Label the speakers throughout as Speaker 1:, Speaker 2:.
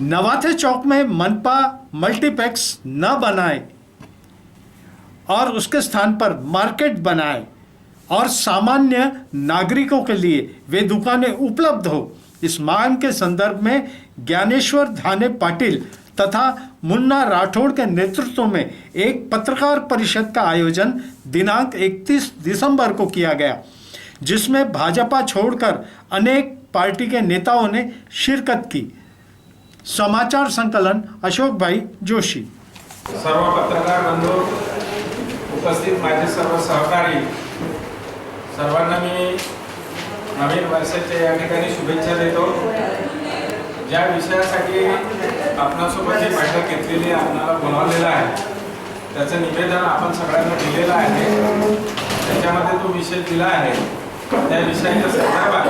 Speaker 1: नवाथे चौक में मनपा मल्टीप्लेक्स न बनाए और उसके स्थान पर मार्केट बनाए और सामान्य नागरिकों के लिए वे दुकानें उपलब्ध हो। इस मांग के संदर्भ में ज्ञानेश्वर धाने पाटिल तथा मुन्ना राठौड़ के नेतृत्व में एक पत्रकार परिषद का आयोजन दिनांक 31 दिसंबर को किया गया, जिसमें भाजपा छोड़कर अनेक पार्टी के नेताओं ने शिरकत की। समाचार संकलन अशोक भाई जोशी।
Speaker 2: सर्व पत्रकार बंधू उपस्थित माझे सर्व सहकारी सर्वांना मी नवीन वर्षाच्या या ठिकाणी शुभेच्छा देतो. ज्या विषयासाठी आपणासोबत जी बैठक घेतलेली आपणाला बोलावलेलं आहे त्याचं निवेदन आपण सगळ्यांना दिलेलं आहे. त्याच्यामध्ये तो विषय दिला आहे. त्या विषयाच्या संदर्भात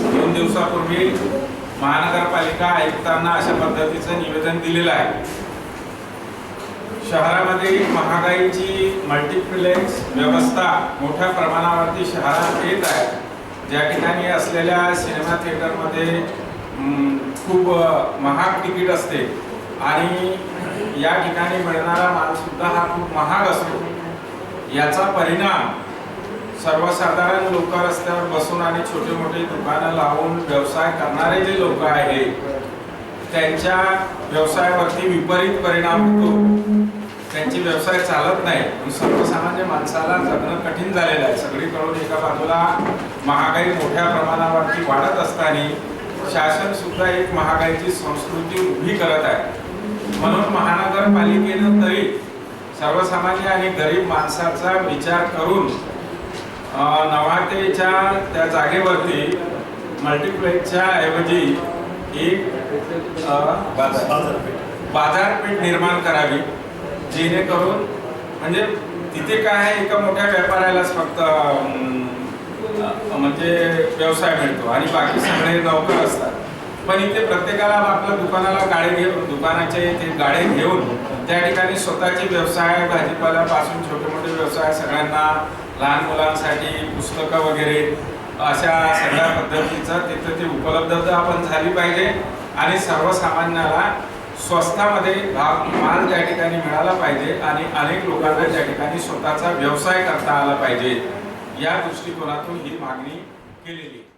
Speaker 2: दोन दिवसापूर्वी महानगरपालिका आयुक्तांना अशा पद्धतीचं निवेदन दिलेलं आहे. शहरामध्ये महागाईची मल्टीप्लेक्स व्यवस्था मोठ्या प्रमाणावरती शहरात येत आहे. ज्या ठिकाणी असलेल्या सिनेमा थिएटरमध्ये खूप महाग तिकीट असते. आणि या ठिकाणी मिळणारा माल सुद्धा हा खूप महाग असतो. याचा परिणाम सर्वसाधारण लोक रस्त्यावर बसून आणि छोटे मोठे दुकानं लावून व्यवसाय करणारे जे लोक आहेत त्यांच्या व्यवसायावरती विपरीत परिणाम होतो. त्यांची व्यवसाय चालत नाही. सर्वसामान्य माणसाला जगणं कठीण झालेलं आहे. सगळीकडून एका बाजूला महागाई मोठ्या प्रमाणावरती वाढत असताना शासन सुद्धा एक महागाईची संस्कृती उभी करत आहे. म्हणून महानगरपालिकेनं तरी सर्वसामान्य आणि गरीब माणसाचा विचार करून नवाटेच्या नवातेच्या त्या जागेवरती मल्टीप्लेक्सच्या ऐवजी एक बाजारपेठ निर्माण करावी जेणेकरून म्हणजे तिथे काय आहे एका मोठ्या व्यापाऱ्यालाच फक्त म्हणजे व्यवसाय मिळतो आणि बाकी सगळे नोकर असतात. पण इथे प्रत्येकाला आपल्या दुकानाला गाडी घेऊन दुकानाचे ते गाडे घेऊन त्या ठिकाणी स्वतःचे व्यवसाय भाजीपाल्यापासून छोटे मोठे व्यवसाय सगळ्यांना लहान मुलांसाठी पुस्तकं वगैरे अशा सगळ्या पद्धतीचं तिथं ती उपलब्धता पण झाली पाहिजे. आणि सर्वसामान्याला स्वस्तामध्ये भाग माल त्या ठिकाणी मिळाला पाहिजे आणि अनेक लोकांना त्या ठिकाणी स्वतःचा व्यवसाय करता आला पाहिजे. या दृष्टिकोनातून ही मागणी केलेली आहे.